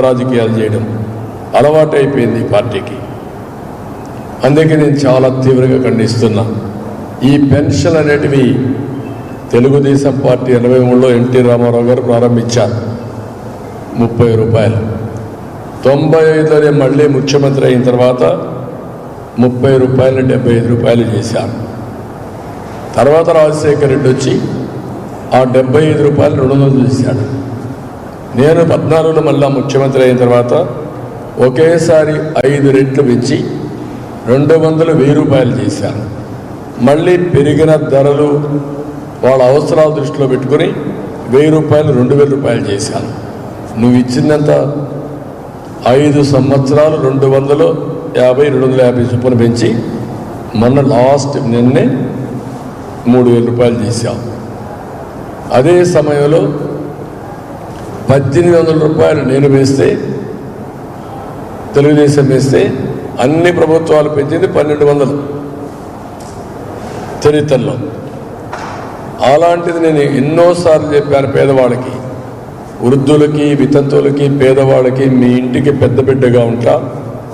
రాజకీయాలు చేయడం అలవాటు అయిపోయింది ఈ పార్టీకి. అందుకే నేను చాలా తీవ్రంగా ఖండిస్తున్నా ఈ పెన్షన్ అనేటివి తెలుగుదేశం పార్టీ ఎనభై మూడులో ఎన్టీ రామారావు గారు ప్రారంభించారు. ముప్పై రూపాయలు. తొంభై ఐదులోనే మళ్ళీ ముఖ్యమంత్రి అయిన తర్వాత ముప్పై రూపాయలు డెబ్బై ఐదు రూపాయలు చేశారు. తర్వాత రాజశేఖర రెడ్డి వచ్చి ఆ డెబ్బై ఐదు రూపాయలు రెండు వందలు చేశాడు. నేను పద్నాలుగులో మళ్ళా ముఖ్యమంత్రి అయిన తర్వాత ఒకేసారి ఐదు రెట్లు పెంచి రెండు వందలు వెయ్యి రూపాయలు చేశాను. మళ్ళీ పెరిగిన ధరలు వాళ్ళ అవసరాలు దృష్టిలో పెట్టుకొని వెయ్యి రూపాయలు రెండు వేల రూపాయలు చేశాను. నువ్వు ఇచ్చినంత ఐదు సంవత్సరాలు రెండు వందలు యాభై రెండు వందల యాభై చొప్పున పెంచి మొన్న లాస్ట్ నిన్నే మూడు వేల రూపాయలు చేశాం అదే సమయంలో పద్దెనిమిది వందల రూపాయలు నేను వేస్తే తెలుగుదేశం వేస్తే అన్ని ప్రభుత్వాలు పెంచింది పన్నెండు వందలు చరిత్రలో. అలాంటిది నేను ఎన్నోసార్లు చెప్పాను పేదవాళ్ళకి వృద్ధులకి వితంతువులకి పేదవాళ్ళకి మీ ఇంటికి పెద్ద బిడ్డగా ఉంటా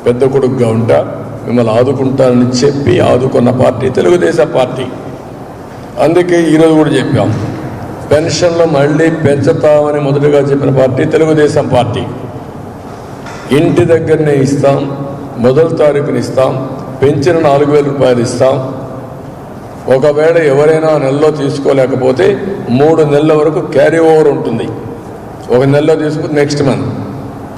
పెద్ద కొడుకుగా ఉంటా మిమ్మల్ని ఆదుకుంటానని చెప్పి ఆదుకున్న పార్టీ తెలుగుదేశం పార్టీ. అందుకే ఈరోజు కూడా చెప్పాము పెన్షన్లు మళ్ళీ పెంచుతామని మొదటగా చెప్పిన పార్టీ తెలుగుదేశం పార్టీ. ఇంటి దగ్గరనే ఇస్తాం మొదటి తారీఖున ఇస్తాం పెంచిన నాలుగు వేల రూపాయలు ఇస్తాం. ఒకవేళ ఎవరైనా నెలలో తీసుకోలేకపోతే మూడు నెలల వరకు క్యారీ ఓవర్ ఉంటుంది. ఒక నెలలో తీసుకుని నెక్స్ట్ మంత్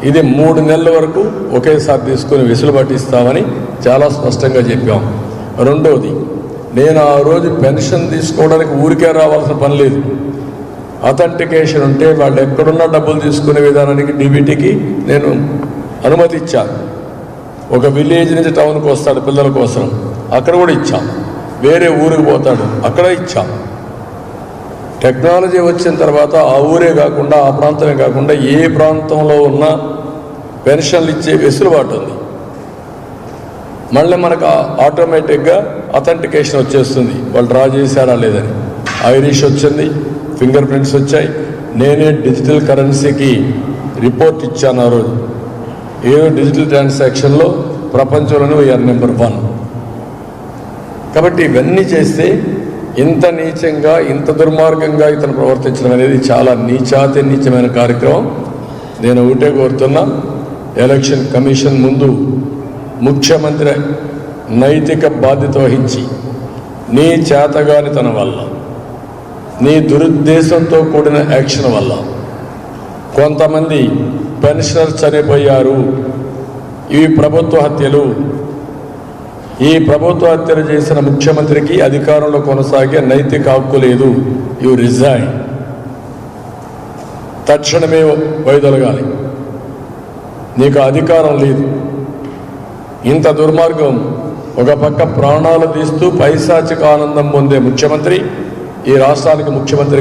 ఇది మూడు నెలల వరకు ఒకేసారి తీసుకుని వెసులుబాటు ఇస్తామని చాలా స్పష్టంగా చెప్పాం. రెండవది నేను ఆ రోజు పెన్షన్ తీసుకోవడానికి ఊరికే రావాల్సిన పని లేదు. అథెంటికేషన్ ఉంటే వాళ్ళు ఎక్కడున్నా డబ్బులు తీసుకునే విధానానికి డీబీటీకి నేను అనుమతి ఇచ్చాను. ఒక విలేజ్ నుంచి టౌన్కి వస్తాడు పిల్లల కోసం అక్కడ కూడా ఇచ్చాం. వేరే ఊరికి పోతాడు అక్కడ ఇచ్చాం. టెక్నాలజీ వచ్చిన తర్వాత ఆ ఊరే కాకుండా ఆ ప్రాంతమే కాకుండా ఏ ప్రాంతంలో ఉన్న పెన్షన్లు ఇచ్చే వెసులుబాటు ఉంది. మళ్ళీ మనకు ఆటోమేటిక్గా అథెంటికేషన్ వచ్చేస్తుంది. వాళ్ళు డ్రా చేశారా లేదని. ఐరిష్ వచ్చింది. ఫింగర్ ప్రింట్స్ వచ్చాయి. నేనే డిజిటల్ కరెన్సీకి రిపోర్ట్ ఇచ్చాను ఆ రోజు. ఏ డిజిటల్ ట్రాన్సాక్షన్లో ప్రపంచంలోనే వీఆర్ నెంబర్ వన్ కాబట్టి ఇవన్నీ చేస్తే ఇంత నీచంగా ఇంత దుర్మార్గంగా ఇతను ప్రవర్తించడం అనేది చాలా నీచాతి నీచమైన కార్యక్రమం. నేను ఒకటే కోరుతున్నా ఎలక్షన్ కమిషన్ ముందు ముఖ్యమంత్రి నైతిక బాధ్యత వహించి నీ చేతగానితన వల్ల నీ దురుద్దేశంతో కూడిన యాక్షన్ వల్ల కొంతమంది పెన్షనర్ చనిపోయారు. ఇవి ప్రభుత్వ హత్యలు ఈ ప్రభుత్వ హత్యలు చేసిన ముఖ్యమంత్రికి అధికారంలో కొనసాగే నైతిక హక్కు లేదు. You resign. తక్షణమే వైదొలగాలి. నీకు అధికారం లేదు. ఇంత దుర్మార్గం ఒక పక్క ప్రాణాలు తీస్తూ పైశాచిక ఆనందం పొందే ముఖ్యమంత్రి ఈ రాష్ట్రానికి ముఖ్యమంత్రి